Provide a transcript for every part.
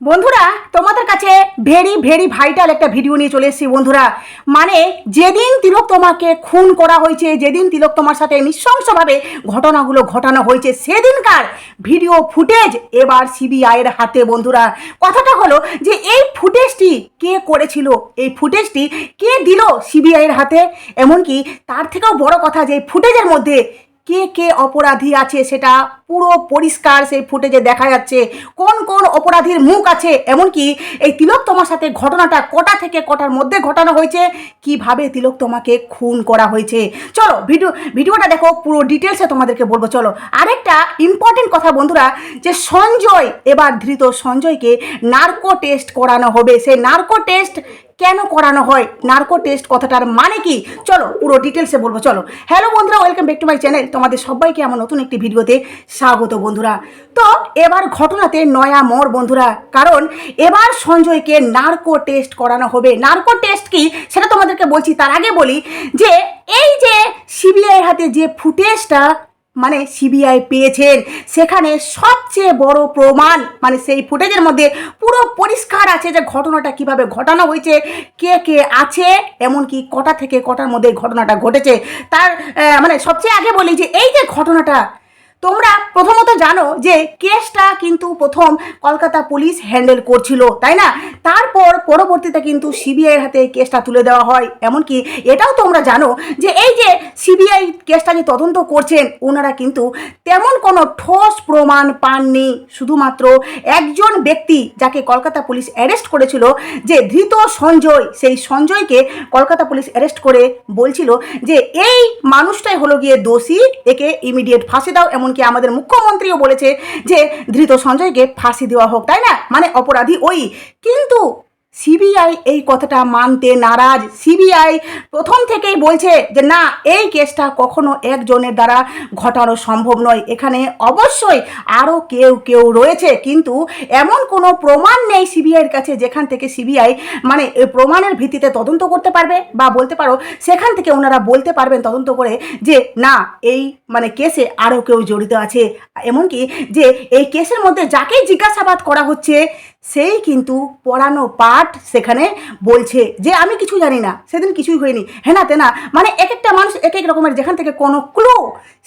বন্ধুরা, তোমাদের কাছে ভেরি ভেরি ভাইটাল একটা ভিডিও নিয়ে চলে এসেছি বন্ধুরা। মানে যেদিন তিলক তোমাকে খুন করা হয়েছে, যেদিন তিলক তোমার সাথে নৃশংসভাবে ঘটনাগুলো ঘটানো হয়েছে, সেদিনকার ভিডিও ফুটেজ এবার সিবিআইয়ের হাতে বন্ধুরা। কথাটা হলো যে, এই ফুটেজটি কে করেছিল? এই ফুটেজটি কে দিল সিবিআইয়ের হাতে? এমনকি তার থেকেও বড় কথা যে, এই ফুটেজের মধ্যে কে কে অপরাধী আছে সেটা পুরো পরিষ্কার সেই ফুটেজে দেখা যাচ্ছে। কোন কোন অপরাধীর মুখ আছে? এমনকি এই তিলক তোমার সাথে ঘটনাটা কটা থেকে কটার মধ্যে ঘটানো হয়েছে? কীভাবে তিলক তোমাকে খুন করা হয়েছে? চলো, ভিডিও, ভিডিওটা দেখো, পুরো ডিটেলসে তোমাদেরকে বলব। চলো, আরেকটা ইম্পর্টেন্ট কথা বন্ধুরা, যে সঞ্জয়, এবার ধৃত সঞ্জয়কে নার্কো টেস্ট করানো হবে। সেই নার্কো টেস্ট কেন করানো হয়? নার্কো টেস্ট কথাটার মানে কি? চলো, পুরো ডিটেলসে বলব। চলো হ্যালো বন্ধুরা welcome back to my channel তোমাদের সবাইকে আমার নতুন একটি ভিডিওতে স্বাগত বন্ধুরা। তো এবার ঘটনাতে নয়া মোড় বন্ধুরা, কারণ এবার সঞ্জয়কে নার্কো টেস্ট করানো হবে। নার্কো টেস্ট কি? সেটা তোমাদেরকে বলছি, তার আগে বলি যে, এই যে সিবিআই হাতে যে ফুটেজটা মানে সিবিআই পেয়েছেন, সেখানে সবচেয়ে বড় প্রমাণ মানে সেই ফুটেজের মধ্যে পুরো পরিষ্কার আছে যে ঘটনাটা কীভাবে ঘটানো হয়েছে, কে কে আছে, এমনকি কটা থেকে কটার মধ্যে ঘটনাটা ঘটেছে। তার মানে সবচেয়ে আগে বলি যে, এই যে ঘটনাটা তোমরা প্রথমত জানো যে কেসটা কিন্তু প্রথম কলকাতা পুলিশ হ্যান্ডেল করছিল, তাই না? তারপর পরবর্তীতে কিন্তু সিবিআইয়ের হাতে কেসটা তুলে দেওয়া হয়। এমনকি এটাও তোমরা জানো যে এই যে সিবিআই কেসটা যে তদন্ত করছেন, ওনারা কিন্তু তেমন কোনো ঠোস প্রমাণ পাননি। শুধুমাত্র একজন ব্যক্তি যাকে কলকাতা পুলিশ অ্যারেস্ট করেছিল, যে ধৃত সঞ্জয়, সেই সঞ্জয়কে কলকাতা পুলিশ অ্যারেস্ট করে বলছিল যে, এই মানুষটাই হলো গিয়ে দোষী, একে ইমিডিয়েট ফাঁসি দাও এমনকি আমাদের মুখ্যমন্ত্রীও বলেছে যে ধৃত সঞ্জয়কে ফাঁসি দেওয়া হোক, তাই না? মানে অপরাধী ওই। কিন্তু সিবিআই এই কথাটা মানতে নারাজ। সিবিআই প্রথম থেকেই বলছে যে, না, এই কেসটা কখনো একজনের দ্বারা ঘটানো সম্ভব নয়। এখানে অবশ্যই আরও কেউ কেউ রয়েছে। কিন্তু এমন কোনো প্রমাণ নেই সিবিআইয়ের কাছে যেখান থেকে সিবিআই মানে প্রমাণের ভিত্তিতে তদন্ত করতে পারবে বা বলতে পারো, সেখান থেকে ওনারা বলতে পারবেন তদন্ত করে যে, না, এই মানে কেসে আরও কেউ জড়িত আছে। এমনকি যে, এই কেসের মধ্যে যাকেই জিজ্ঞাসাবাদ করা হচ্ছে সেই কিন্তু পড়ানো পাঠ সেখানে বলছে যে আমি কিছু জানি না, সেদিন কিছুই হয়নি। হেনা তেনা মানে এক একটা মানুষ এক এক রকমের, যেখান থেকে কোনো ক্লু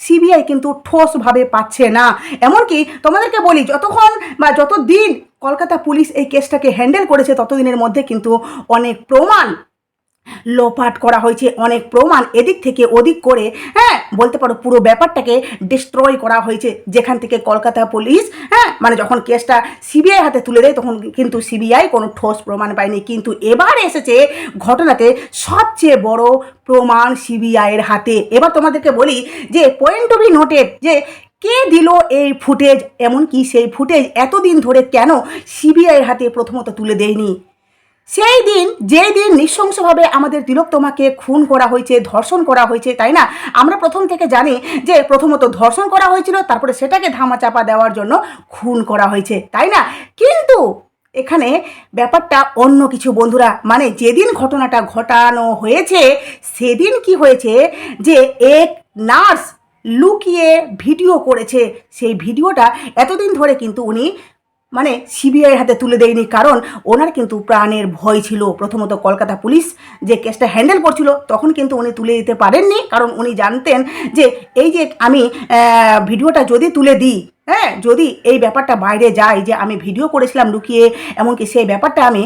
সিবিআই কিন্তু ঠোসভাবে পাচ্ছে না। এমনকি তোমাদেরকে বলি, যতক্ষণ বা যত দিন কলকাতা পুলিশ এই কেসটাকে হ্যান্ডেল করেছে, ততদিনের মধ্যে কিন্তু অনেক প্রমাণ লোপাট করা হয়েছে অনেক প্রমাণ এদিক থেকে ওদিক করে হ্যাঁ বলতে পারো পুরো ব্যাপারটাকে ডিস্ট্রয় করা হয়েছে। যেখান থেকে কলকাতা পুলিশ হ্যাঁ মানে যখন কেসটা সিবিআই হাতে তুলে দেয়, তখন কিন্তু সিবিআই কোনো ঠোস প্রমাণ পায়নি। কিন্তু এবার এসেছে ঘটনাতে সবচেয়ে বড় প্রমাণ সিবিআইয়ের হাতে। এবার তোমাদেরকে বলি যে পয়েন্ট টু বি নোটেড যে কে দিল এই ফুটেজ এমনকি সেই ফুটেজ এতদিন ধরে কেন সিবিআইয়ের হাতে প্রথমত তুলে দেয়নি? সেই দিন, যেই দিন নৃশংসভাবে আমাদের তিলোত্তমাকে খুন করা হয়েছে, ধর্ষণ করা হয়েছে, তাই না? আমরা প্রথম থেকে জানি যে প্রথমত ধর্ষণ করা হয়েছিল, তারপরে সেটাকে ধামাচাপা দেওয়ার জন্য খুন করা হয়েছে, তাই না? কিন্তু এখানে ব্যাপারটা অন্য কিছু, বন্ধুরা। মানে যেদিন ঘটনাটা ঘটানো হয়েছে, সেদিন কি হয়েছে যে এক নার্স লুকিয়ে ভিডিও করেছে। সেই ভিডিওটা এতদিন ধরে কিন্তু উনি মানে সিবিআইয়ের হাতে তুলে দেয়নি কারণ ওনার কিন্তু প্রাণের ভয় ছিল। প্রথমত কলকাতা পুলিশ যে কেসটা হ্যান্ডেল করছিল, তখন কিন্তু উনি তুলে দিতে পারেননি। কারণ উনি জানতেন যে এই যে আমি ভিডিওটা যদি তুলে দিই হ্যাঁ যদি এই ব্যাপারটা বাইরে যায়, যে আমি ভিডিও করেছিলাম লুকিয়ে, এমনকি সেই ব্যাপারটা আমি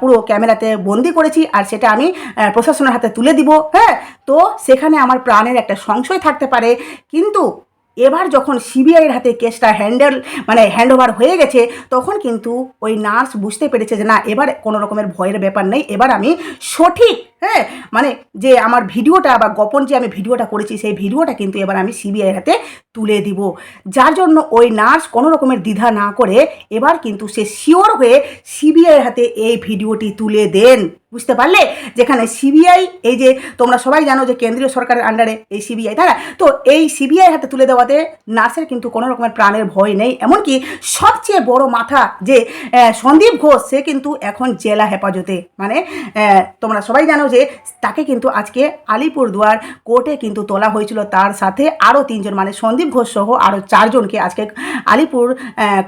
পুরো ক্যামেরাতে বন্দি করেছি আর সেটা আমি প্রশাসনের হাতে তুলে দিব হ্যাঁ তো সেখানে আমার প্রাণের একটা সংশয় থাকতে পারে। কিন্তু এবার যখন সিবিআইয়ের হাতে কেসটা হ্যান্ডেল মানে হ্যান্ড ওভার হয়ে গেছে, তখন কিন্তু ওই নার্স বুঝতে পেরেছে যে না, এবার কোনো রকমের ভয়ের ব্যাপার নেই। এবার আমি সঠিক হ্যাঁ? মানে যে আমার ভিডিওটা বা গোপন যে আমি ভিডিওটা করেছি, সেই ভিডিওটা কিন্তু এবার আমি সিবিআইয়ের হাতে তুলে দিব। যার জন্য ওই নার্স কোনো রকমের দ্বিধা না করে এবার কিন্তু সে শিওর হয়ে সিবিআইয়ের হাতে এই ভিডিওটি তুলে দেন। বুঝতে পারলে? যেখানে সিবিআই এই যে তোমরা সবাই জানো যে কেন্দ্রীয় সরকারের আন্ডারে এই সিবিআই তাই না? তো এই সিবিআই হাতে তুলে দেওয়াতে নার্সের কিন্তু কোনো রকমের প্রাণের ভয় নেই। এমনকি সবচেয়ে বড় মাথা যে সন্দীপ ঘোষ, সে কিন্তু এখন জেলা হেফাজতে। মানে তোমরা সবাই জানো যে তাকে কিন্তু আজকে আলিপুরদুয়ার কোর্টে কিন্তু তোলা হয়েছিল। তার সাথে আরও তিনজন মানে সন্দীপ ঘোষ সহ আরও চারজনকে আজকে আলিপুর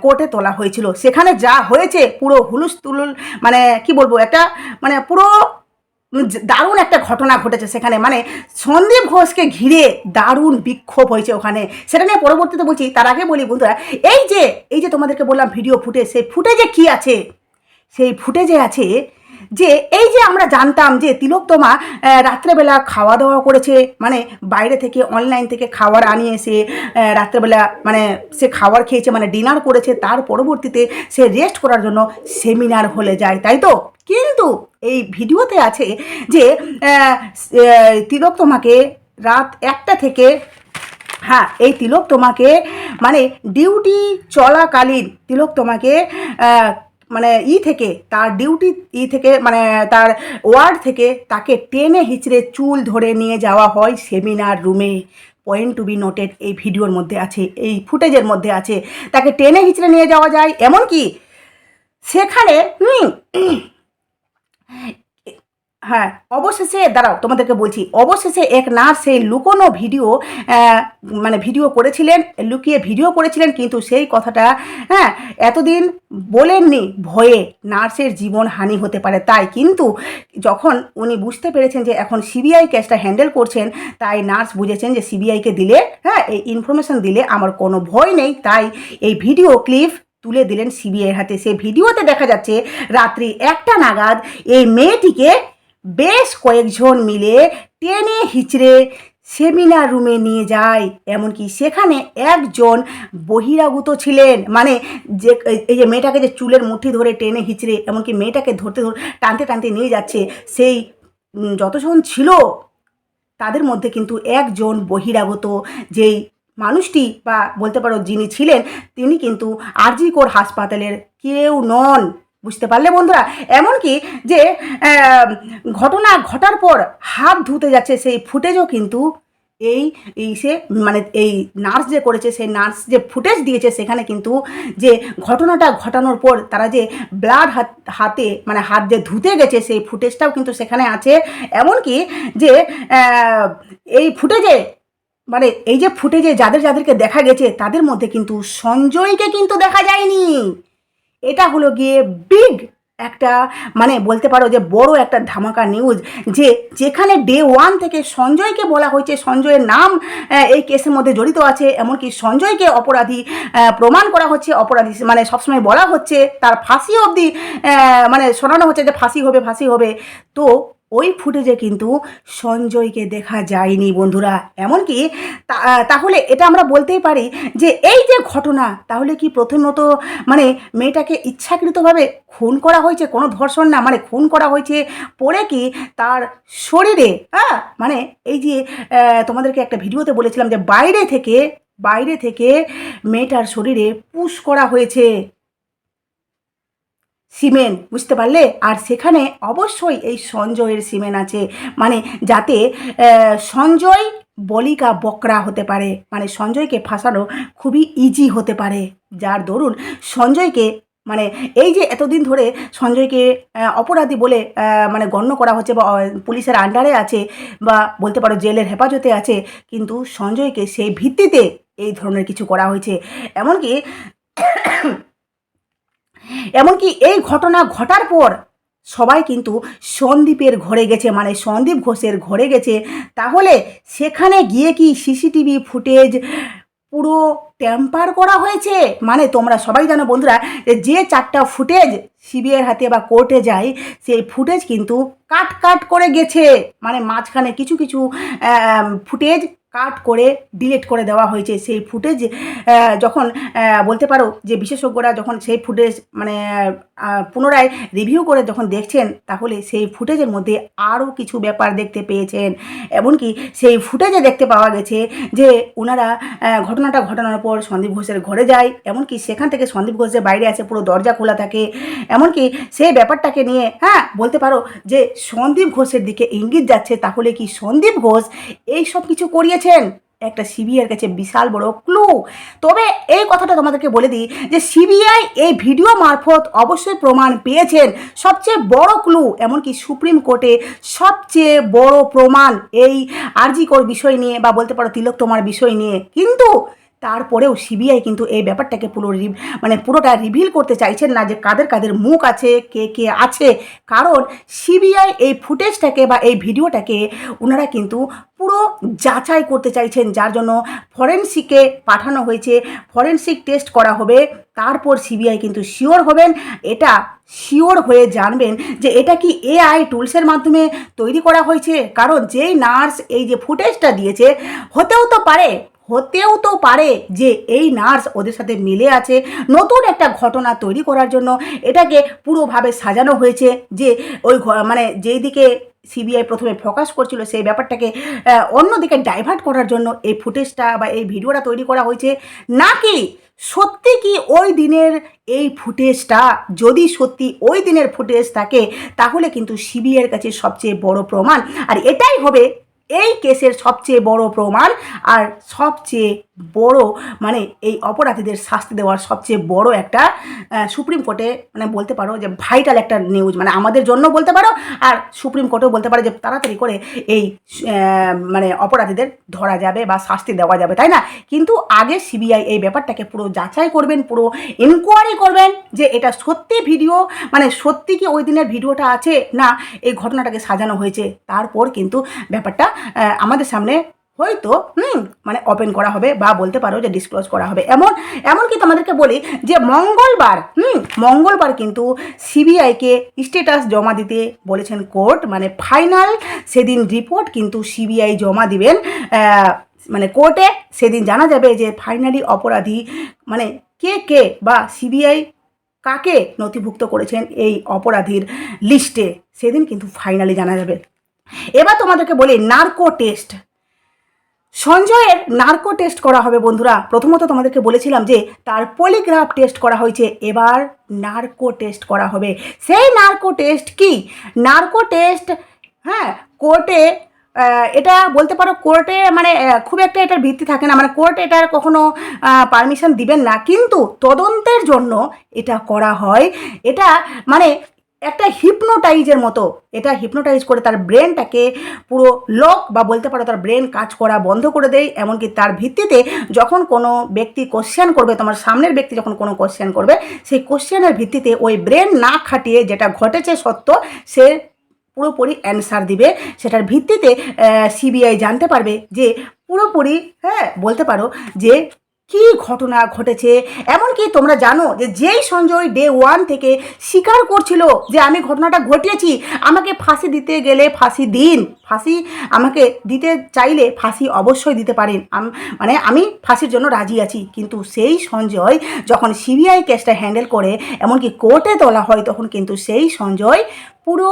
কোর্টে তোলা হয়েছিল। সেখানে যা হয়েছে, পুরো হুলুস তুলুল মানে কি বলব, একটা মানে পুরো দারুণ একটা ঘটনা ঘটেছে সেখানে। মানে সন্দীপ ঘোষকে ঘিরে দারুণ বিক্ষোভ হয়েছে ওখানে। সেটা নিয়ে পরবর্তীতে বলছি, তার আগে বলি বন্ধুরা, এই যে এই যে তোমাদেরকে বললাম ভিডিও ফুটেজ, সেই ফুটেজে কি আছে? সেই ফুটেজে আছে যে এই যে আমরা জানতাম যে তিলোত্তমা রাত্রেবেলা খাওয়া দাওয়া করেছে মানে বাইরে থেকে অনলাইন থেকে খাবার আনিয়ে সে রাত্রেবেলা মানে সে খাবার খেয়েছে মানে ডিনার করেছে, তার পরবর্তীতে সে রেস্ট করার জন্য সেমিনার হলে যায়, তাই তো? কিন্তু এই ভিডিওতে আছে যে তিলোত্তমাকে রাত একটা থেকে হ্যাঁ এই তিলক তোমাকে মানে ডিউটি চলাকালীন তিলক তোমাকে মানে ই থেকে, তার ডিউটি ই থেকে মানে তার ওয়ার্ড থেকে তাকে টেনে হিচড়ে চুল ধরে নিয়ে যাওয়া হয় সেমিনার রুমে পয়েন্ট টু বি নোটেড এই ভিডিওর মধ্যে আছে, এই ফুটেজের মধ্যে আছে। তাকে টেনে হিচড়ে নিয়ে যাওয়া যায়, এমনকি সেখানে হ্যাঁ অবশেষে, দাঁড়াও, তোমাদেরকে বলছি, অবশেষে এক নার্স সেই লুকোনো ভিডিও মানে ভিডিও করেছিলেন, লুকিয়ে ভিডিও করেছিলেন, কিন্তু সেই কথাটা হ্যাঁ এতদিন বলেননি, ভয়ে নার্সের জীবন হানি হতে পারে তাই, কিন্তু যখন উনি বুঝতে পেরেছেন যে এখন সিবিআই কেসটা হ্যান্ডেল করছেন, তাই নার্স বুঝেছেন যে সিবিআইকে দিলে হ্যাঁ এই ইনফরমেশন দিলে আমার কোনো ভয় নেই, তাই এই ভিডিও ক্লিপ তুলে দিলেন সিবিআইয়ের হাতে। সেই ভিডিওতে দেখা যাচ্ছে, রাত্রি একটা নাগাদ এই মেয়েটিকে বেশ কয়েকজন মিলে টেনে হিচড়ে সেমিনার রুমে নিয়ে যায়। এমনকি সেখানে একজন বহিরাগত ছিলেন। মানে যে, এই যে মেয়েটাকে যে চুলের মুঠি ধরে টেনে হিচড়ে, এমনকি মেয়েটাকে ধরতে ধরে টানতে টানতে নিয়ে যাচ্ছে, সেই যতজন ছিল, তাদের মধ্যে কিন্তু একজন বহিরাগত যেই মানুষটি বা বলতে পারো যিনি ছিলেন, তিনি কিন্তু আরজিকর হাসপাতালের কেউ নন। বুঝতে পারলে বন্ধুরা? এমনকি যে ঘটনা ঘটার পর হাত ধুতে যাচ্ছে সেই ফুটেজও কিন্তু এই এই সে মানে এই নার্স যে করেছে, সেই নার্স যে ফুটেজ দিয়েছে, সেখানে কিন্তু যে ঘটনাটা ঘটানোর পর তারা যে ব্লাড হাত, হাতে মানে হাত যে ধুতে গেছে, সেই ফুটেজটাও কিন্তু সেখানে আছে। এমনকি যে এই ফুটেজে মানে এই যে ফুটেজে যাদের, যাদেরকে দেখা গেছে, তাদের মধ্যে কিন্তু সঞ্জয়কে কিন্তু দেখা যায়নি। এটা হলো গিয়ে বিগ একটা মানে বলতে পারো যে বড় একটা ধামাকা নিউজ যে যেখানে ডে ওয়ান থেকে সঞ্জয়কে বলা হয়েছে, সঞ্জয়ের নাম এই কেসের মধ্যে জড়িত আছে। এমনকি সঞ্জয়কে অপরাধী প্রমাণ করা হচ্ছে, অপরাধী মানে সবসময় বলা হচ্ছে, তার ফাঁসি অবধি মানে শোনানো হচ্ছে যে ফাঁসি হবে ফাঁসি হবে। তো ওই ফুটেজে কিন্তু সঞ্জয়কে দেখা যায়নি, বন্ধুরা। এমনকি তাহলে এটা আমরা বলতেই পারি যে এই যে ঘটনা, তাহলে কি প্রথমত মানে মেয়েটাকে ইচ্ছাকৃতভাবে খুন করা হয়েছে? কোনো ধর্ষণ না মানে খুন করা হয়েছে পরে কি তার শরীরে? হ্যাঁ মানে এই যে তোমাদেরকে একটা ভিডিওতে বলেছিলাম যে বাইরে থেকে বাইরে থেকে মেয়েটার শরীরে পুশ করা হয়েছে। সিমেন্ট, বুঝতে পারলে? আর সেখানে অবশ্যই এই সঞ্জয়ের সিমেন আছে। মানে যাতে সঞ্জয় বলিকা বকরা হতে পারে। মানে সঞ্জয়কে ফাঁসানো খুবই ইজি হতে পারে। যার দরুন সঞ্জয়কে মানে এই যে এতদিন ধরে সঞ্জয়কে অপরাধী বলে মানে গণ্য করা হচ্ছে বা পুলিশের আন্ডারে আছে বা বলতে পারো জেলের হেফাজতে আছে, কিন্তু সঞ্জয়কে সেই ভিত্তিতে এই ধরনের কিছু করা হয়েছে। এমনকি এমনকি এই ঘটনা ঘটার পর সবাই কিন্তু সন্দীপের ঘরে গেছে মানে সন্দীপ ঘোষের ঘরে গেছে। তাহলে সেখানে গিয়ে কি সিসিটিভি ফুটেজ পুরো ট্যাম্পার করা হয়েছে? মানে তোমরা সবাই জানো বন্ধুরা, যে চারটা ফুটেজ সিবিআইয়ের হাতে বা কোর্টে যায়, সেই ফুটেজ কিন্তু কাট কাট করে গেছে। মানে মাঝখানে কিছু কিছু ফুটেজ কাট করে ডিলিট করে দেওয়া হয়েছে সেই ফুটেজ যখন বলতে পারো যে বিশেষজ্ঞরা যখন সেই ফুটেজ মানে পুনরায় রিভিউ করে যখন দেখছেন, তাহলে সেই ফুটেজের মধ্যে আরও কিছু ব্যাপার দেখতে পেয়েছেন। এমনকি সেই ফুটেজে দেখতে পাওয়া গেছে যে ওনারা ঘটনাটা ঘটানোর পর সন্দীপ ঘোষের ঘরে যায়, এমনকি সেখান থেকে সন্দীপ ঘোষের বাইরে আছে, পুরো দরজা খোলা থাকে। এমনকি সেই ব্যাপারটাকে নিয়ে হ্যাঁ বলতে পারো যে সন্দীপ ঘোষের দিকে ইঙ্গিত যাচ্ছে, তাহলে কি সন্দীপ ঘোষ এই সব কিছু করিয়েছেন একটা সিবিআইয়ের কাছে বিশাল বড় ক্লু তবে এই কথাটা তোমাদেরকে বলে দিই যে সিবিআই এই ভিডিও মারফত অবশ্যই প্রমাণ পেয়েছেন। সবচেয়ে বড় ক্লু এমনকি সুপ্রিম কোর্টে সবচেয়ে বড় প্রমাণ এই আরজিকর বিষয় নিয়ে বা বলতে পারো তিলক তোমার বিষয় নিয়ে। কিন্তু তারপরেও সিবিআই কিন্তু এই ব্যাপারটাকে পুরো মানে পুরোটা রিভিল করতে চাইছেন না যে কাদের কাদের মুখ আছে, কে কে আছে। কারণ সিবিআই এই ফুটেজটাকে বা এই ভিডিওটাকে ওনারা কিন্তু পুরো যাচাই করতে চাইছেন, যার জন্য ফরেন্সিকে পাঠানো হয়েছে। ফরেন্সিক টেস্ট করা হবে, তারপর সিবিআই কিন্তু শিওর হবেন। এটা শিওর হয়ে জানবেন যে এটা কি এআই টুলসের মাধ্যমে তৈরি করা হয়েছে। কারণ যেই নার্স এই যে ফুটেজটা দিয়েছে, হতেও তো পারে হতেও তো পারে যে এই নার্স ওদের সাথে মিলে আছে নতুন একটা ঘটনা তৈরি করার জন্য। এটাকে পুরোভাবে সাজানো হয়েছে যে ওই মানে যেই দিকে সিবিআই প্রথমে ফোকাস করছিল সেই ব্যাপারটাকে অন্যদিকে ডাইভার্ট করার জন্য এই ফুটেজটা বা এই ভিডিওটা তৈরি করা হয়েছে। নাকি সত্যি কি ওই দিনের এই ফুটেজটা, যদি সত্যি ওই দিনের ফুটেজ থাকে, তাহলে কিন্তু সিবিআইয়ের কাছে সবচেয়ে বড় প্রমাণ। আর এটাই হবে এই কেসের সবচেয়ে বড় প্রমাণ আর সবচেয়ে বড় মানে এই অপরাধীদের শাস্তি দেওয়ার সবচেয়ে বড় একটা সুপ্রিম কোর্টে মানে বলতে পারো যে ভাইটাল একটা নিউজ মানে আমাদের জন্য বলতে পারো আর সুপ্রিম কোর্টেও বলতে পারো যে তাড়াতাড়ি করে এই মানে অপরাধীদের ধরা যাবে বা শাস্তি দেওয়া যাবে, তাই না? কিন্তু আগে সিবিআই এই ব্যাপারটাকে পুরো যাচাই করবেন, পুরো ইনকোয়ারি করবেন যে এটা সত্যি ভিডিও মানে সত্যি কি ওই দিনের ভিডিওটা আছে না, এই ঘটনাটাকে সাজানো হয়েছে, তারপর কিন্তু ব্যাপারটা আমাদের সামনে হয়তো, হুম মানে ওপেন করা হবে বা বলতে পারো যে ডিসক্লোজ করা হবে। এমন, এমনকি তোমাদেরকে বলি যে মঙ্গলবার, হুম, মঙ্গলবার কিন্তু সিবিআইকে স্টেটাস জমা দিতে বলেছেন কোর্ট মানে ফাইনাল সেদিন রিপোর্ট কিন্তু সিবিআই জমা দিবেন। মানে কোর্টে সেদিন জানা যাবে যে ফাইনালি অপরাধী মানে কে কে বা সিবিআই কাকে নথিভুক্ত করেছেন এই অপরাধীর লিস্টে সেদিন কিন্তু ফাইনালি জানা যাবে। এবার তোমাদেরকে বলি নার্কো টেস্ট। সঞ্জয়ের নার্কো টেস্ট করা হবে বন্ধুরা। প্রথমত তোমাদেরকে বলেছিলাম যে তার পলিগ্রাফ টেস্ট করা হয়েছে, এবার নার্কো টেস্ট করা হবে। সেই নার্কো টেস্ট কি? নার্কো টেস্ট হ্যাঁ কোর্টে এটা বলতে পারো কোর্টে মানে খুব একটা এটার ভিত্তি থাকে না। মানে কোর্ট এটার কখনো পারমিশন দিবেন না। কিন্তু তদন্তের জন্য এটা করা হয়। এটা মানে একটা হিপনোটাইজের মতো। এটা হিপনোটাইজ করে তার ব্রেনটাকে পুরো লক বা বলতে পারো তার ব্রেন কাজ করা বন্ধ করে দেয়। এমনকি তার ভিত্তিতে যখন কোনো ব্যক্তি কোশ্চেন করবে, তোমার সামনের ব্যক্তি যখন কোনো কোশ্চেন করবে, সেই কোশ্চেনের ভিত্তিতে ওই ব্রেন না খাটিয়ে যেটা ঘটেছে সত্য, সে পুরোপুরি অ্যান্সার দিবে। সেটার ভিত্তিতে সিবিআই জানতে পারবে যে পুরোপুরি হ্যাঁ বলতে পারো যে কি ঘটনা ঘটেছে? এমনকি তোমরা জানো যে যেই সঞ্জয় ডে ওয়ান থেকে স্বীকার করছিল যে আমি ঘটনাটা ঘটিয়েছি, আমাকে ফাঁসি দিতে গেলে ফাঁসি দিন। ফাঁসি আমাকে দিতে চাইলে ফাঁসি অবশ্যই দিতে পারেন। মানে আমি ফাঁসির জন্য রাজি আছি। কিন্তু সেই সঞ্জয় যখন সিবিআই কেসটা হ্যান্ডেল করে, এমনকি কোর্টে তোলা হয়, তখন কিন্তু সেই সঞ্জয় পুরো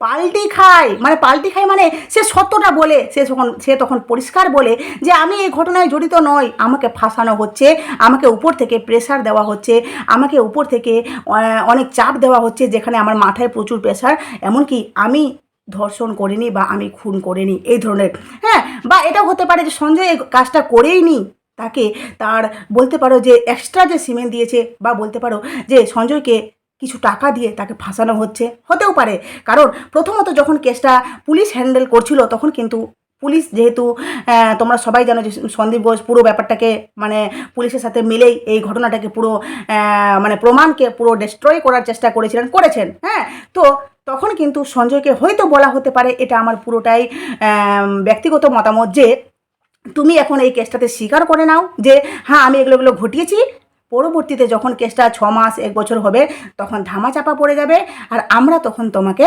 পাল্টি খায়। মানে পাল্টি খায় মানে সে সত্যটা বলে, সে তখন সে তখন পরিষ্কার বলে যে আমি এই ঘটনায় জড়িত নই। আমাকে ফাঁসানো হচ্ছে, আমাকে উপর থেকে প্রেশার দেওয়া হচ্ছে, আমাকে উপর থেকে অনেক চাপ দেওয়া হচ্ছে যেখানে আমার মাথায় প্রচুর প্রেশার এমনকি আমি ধর্ষণ করিনি বা আমি খুন করিনি, এই ধরনের। হ্যাঁ বা এটাও হতে পারে যে সঞ্জয় এই কাজটা করেই নি। তাকে তার বলতে পারো যে এক্সট্রা যে সিমেন্ট দিয়েছে বা বলতে পারো যে সঞ্জয়কে কিছু টাকা দিয়ে তাকে ফাঁসানো হচ্ছে। হতেও পারে। কারণ প্রথমত যখন কেসটা পুলিশ হ্যান্ডেল করছিল, তখন কিন্তু পুলিশ যেহেতু তোমরা সবাই জানো যে সন্দীপ ঘোষ পুরো ব্যাপারটাকে মানে পুলিশের সাথে মিলেই এই ঘটনাটাকে পুরো মানে প্রমাণকে পুরো ডিস্ট্রয় করার চেষ্টা করেছিলেন, করেছেন। হ্যাঁ তো তখন কিন্তু সঞ্জয়কে হয়তো বলা হতে পারে এটা আমার পুরোটাই ব্যক্তিগত মতামত যে, তুমি এখন এই কেসটাতে স্বীকার করে নাও যে হ্যাঁ আমি এগুলো এগুলো ঘটিয়েছি পরবর্তীতে যখন কেসটা ছ মাস, এক বছর হবে, তখন ধামাচাপা পড়ে যাবে আর আমরা তখন তোমাকে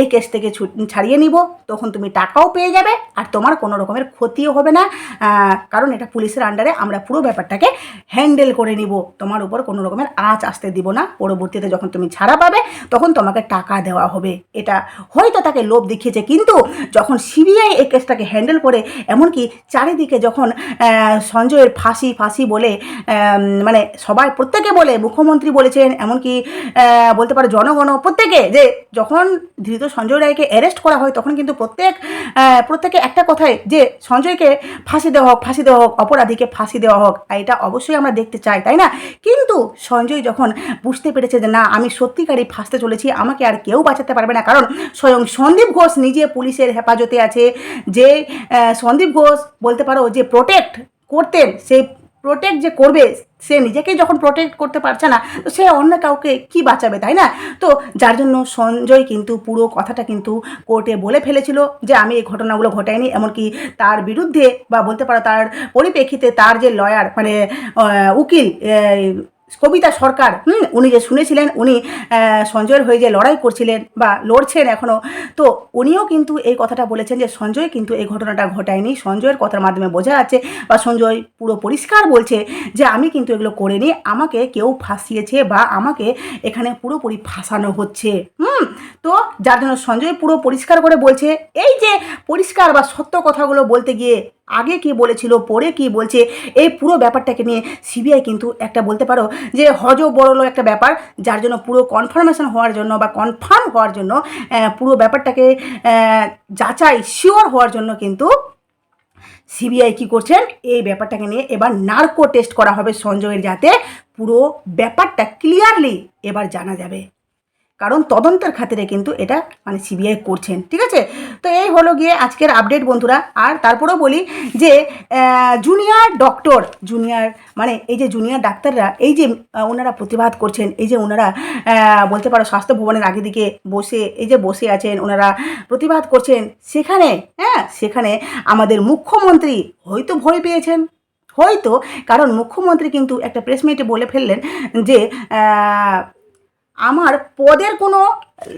এই কেস থেকে ছাড়িয়ে নিব। তখন তুমি টাকাও পেয়ে যাবে আর তোমার কোনো রকমের ক্ষতিও হবে না। কারণ এটা পুলিশের আন্ডারে আমরা পুরো ব্যাপারটাকে হ্যান্ডেল করে নিব। তোমার উপর কোনো রকমের আঁচ আসতে দিব না। পরবর্তীতে যখন তুমি ছাড়া পাবে, তখন তোমাকে টাকা দেওয়া হবে। এটা হয়তো তাকে লোভ দেখিয়েছে, কিন্তু যখন সিবিআই এই কেসটাকে হ্যান্ডেল করে, এমনকি চারিদিকে যখন সঞ্জয়ের ফাঁসি ফাঁসি বলে মানে সবাই প্রত্যেকে বলে, মুখ্যমন্ত্রী বলেছেন, এমনকি বলতে পারো জনগণ প্রত্যেকে যে যখন ধৃত সঞ্জয় রায়কে অ্যারেস্ট করা হয়, তখন কিন্তু প্রত্যেক প্রত্যেকে একটা কথাই যে সঞ্জয়কে ফাঁসি দেওয়া হোক, ফাঁসি দেওয়া হোক, অপরাধীকে ফাঁসি দেওয়া হোক এটা অবশ্যই আমরা দেখতে চাই, তাই না? কিন্তু সঞ্জয় যখন বুঝতে পেরেছে যে না, আমি সত্যিকারই ফাঁসতে চলেছি, আমাকে আর কেউ বাঁচাতে পারবে না। কারণ স্বয়ং সন্দীপ ঘোষ নিজে পুলিশের হেফাজতে আছে যে সন্দীপ ঘোষ বলতে পারো যে প্রোটেক্ট করতেন, সেই প্রোটেক্ট যে করবে, সে নিজেকেই যখন প্রোটেক্ট করতে পারছে না, তো সে অন্য কাউকে কি বাঁচাবে, তাই না? তো যার জন্য সঞ্জয় কিন্তু পুরো কথাটা কিন্তু কোর্টে বলে ফেলেছিল যে, আমি এই ঘটনাগুলো ঘটাইনি। এমনকি তার বিরুদ্ধে বা বলতে পারো তার পরিপ্রেক্ষিতে তার যে লয়ার মানে উকিল কবিতা সরকার, হুম, উনি যে শুনেছিলেন, উনি সঞ্জয়ের হয়ে যে লড়াই করছিলেন বা লড়ছেন এখনও তো উনিও কিন্তু এই কথাটা বলেছেন যে সঞ্জয় কিন্তু এই ঘটনাটা ঘটায়নি। সঞ্জয়ের কথার মাধ্যমে বোঝা যাচ্ছে বা সঞ্জয় পুরো পরিষ্কার বলছে যে আমি কিন্তু এগুলো করিনি, আমাকে কেউ ফাঁসিয়েছে বা আমাকে এখানে পুরোপুরি ফাঁসানো হচ্ছে। হুম, তো যার জন্য সঞ্জয় পুরো পরিষ্কার করে বলছে, এই যে পরিষ্কার বা সত্য কথাগুলো বলতে গিয়ে আগে কি বলেছিল, পরে কি বলছে, এই পুরো ব্যাপারটাকে নিয়ে সিবিআই কিন্তু একটা বলতে পারো যে হজ বড়লো একটা ব্যাপার, যার জন্য পুরো কনফার্মেশন হওয়ার জন্য বা কনফার্ম হওয়ার জন্য পুরো ব্যাপারটাকে যাচাই শিওর হওয়ার জন্য কিন্তু সিবিআই কি করছেন, এই ব্যাপারটাকে নিয়ে এবার নার্কো টেস্ট করা হবে সঞ্জয়ের যাতে পুরো ব্যাপারটা ক্লিয়ারলি এবার জানা যাবে। কারণ তদন্তের খাতিরে কিন্তু এটা মানে সিবিআই করছেন, ঠিক আছে? তো এই হলো গিয়ে আজকের আপডেট বন্ধুরা। আর তারপরেও বলি যে জুনিয়র ডক্টর জুনিয়র মানে এই যে জুনিয়র ডাক্তাররা, এই যে ওনারা প্রতিবাদ করছেন, এই যে ওনারা বলতে পারো স্বাস্থ্য ভবনের আগে দিকে বসে, এই যে বসে আছেন, ওনারা প্রতিবাদ করছেন, সেখানে হ্যাঁ সেখানে আমাদের মুখ্যমন্ত্রী হয়তো ভয় পেয়েছেন। হয়তো, কারণ মুখ্যমন্ত্রী কিন্তু একটা প্রেস মিটে বলে ফেললেন যে আমার পদের কোনো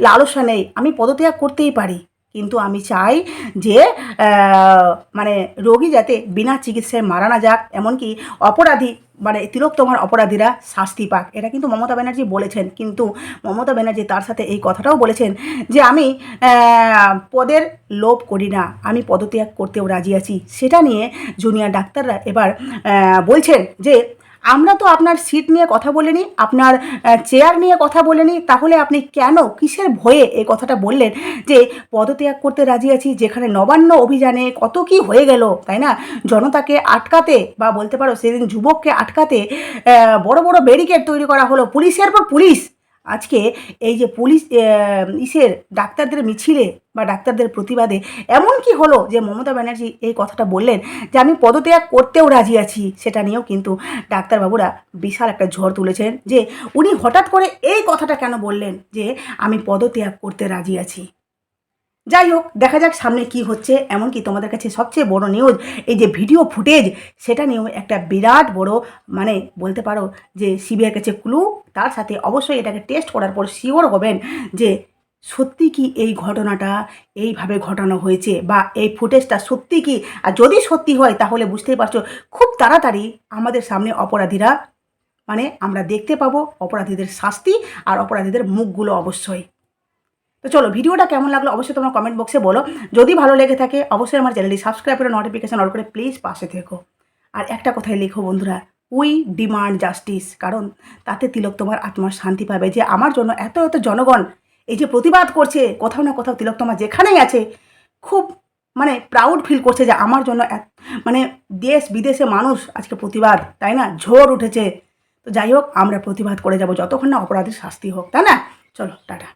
লালসা নেই, আমি পদত্যাগ করতেই পারি। কিন্তু আমি চাই যে মানে রোগী যাতে বিনা চিকিৎসায় মারা না যাক, এমনকি অপরাধী মানে তিলোত্তমার অপরাধীরা শাস্তি পাক। এটা কিন্তু মমতা ব্যানার্জি বলেছেন, কিন্তু মমতা ব্যানার্জি তার সাথে এই কথাটাও বলেছেন যে, আমি পদের লোভ করি না, আমি পদত্যাগ করতেও রাজি আছি। সেটা নিয়ে জুনিয়র ডাক্তাররা এবার বলছেন যে আমরা তো আপনার সিট নিয়ে কথা বলিনি, আপনার চেয়ার নিয়ে কথা বলিনি, তাহলে আপনি কেন, কিসের ভয়ে এই কথাটা বললেন? যে পদত্যাগ করতে রাজি আছি, যেখানে নবান্ন অভিযানে কত কি হয়ে গেল, তাই না? জনতাকে আটকাতে বা বলতে পারো সেদিন যুবককে আটকাতে বড় বড় ব্যারিকেড তৈরি করা হলো, পুলিশের পর পুলিশ। আজকে এই যে পুলিশ ইসের ডাক্তারদের মিছিলে বা ডাক্তারদের প্রতিবাদে এমন কি হলো যে মমতা ব্যানার্জি এই কথাটা বললেন যে আমি পদত্যাগ করতেও রাজি আছি, সেটা নিয়েও কিন্তু ডাক্তারবাবুরা বিশাল একটা ঝড় তুলেছেন যে উনি হঠাৎ করে এই কথাটা কেন বললেন যে আমি পদত্যাগ করতে রাজি আছি? যাই হোক দেখা যাক সামনে কি হচ্ছে। এমনকি তোমাদের কাছে সবচেয়ে বড় নিউজ এই যে ভিডিও ফুটেজ সেটা নিয়েও একটা বিরাট বড় মানে বলতে পারো যে সিবিআইয়ের কাছে ক্লু তার সাথে অবশ্যই এটাকে টেস্ট করার পর শিওর হবেন যে সত্যি কি এই ঘটনাটা, এইভাবে ঘটানো হয়েছে বা এই ফুটেজটা সত্যি কি? আর যদি সত্যি হয়, তাহলে বুঝতেই পারছ, খুব তাড়াতাড়ি আমাদের সামনে অপরাধীরা মানে আমরা দেখতে পাবো অপরাধীদের শাস্তি আর অপরাধীদের মুখগুলো অবশ্যই। তো চলো, ভিডিওটা কেমন লাগল অবশ্যই তোমরা কমেন্ট বক্সে বলো। যদি ভালো লেগে থাকে, অবশ্যই আমার চ্যানেলটি সাবস্ক্রাইব করে নোটিফিকেশন অল করে প্লিজ পাশে থেকো। আর একটা কথাই লিখো বন্ধুরা উই ডিমান্ড জাস্টিস কারণ তাতে তিলক তোমার আত্মার শান্তি পাবে। যে আমার জন্য এত এত জনগণ এই যে প্রতিবাদ করছে, কোথাও না কোথাও তিলক তোমার যেখানেই আছে, খুব মানে প্রাউড ফিল করছে যে আমার জন্য মানে দেশ বিদেশে মানুষ আজকে প্রতিবাদ, তাই না? ঝড় উঠেছে। তো যাই হোক, আমরা প্রতিবাদ করে যাব যতক্ষণ না অপরাধের শাস্তি হোক, তাই না? চলো, টাটা।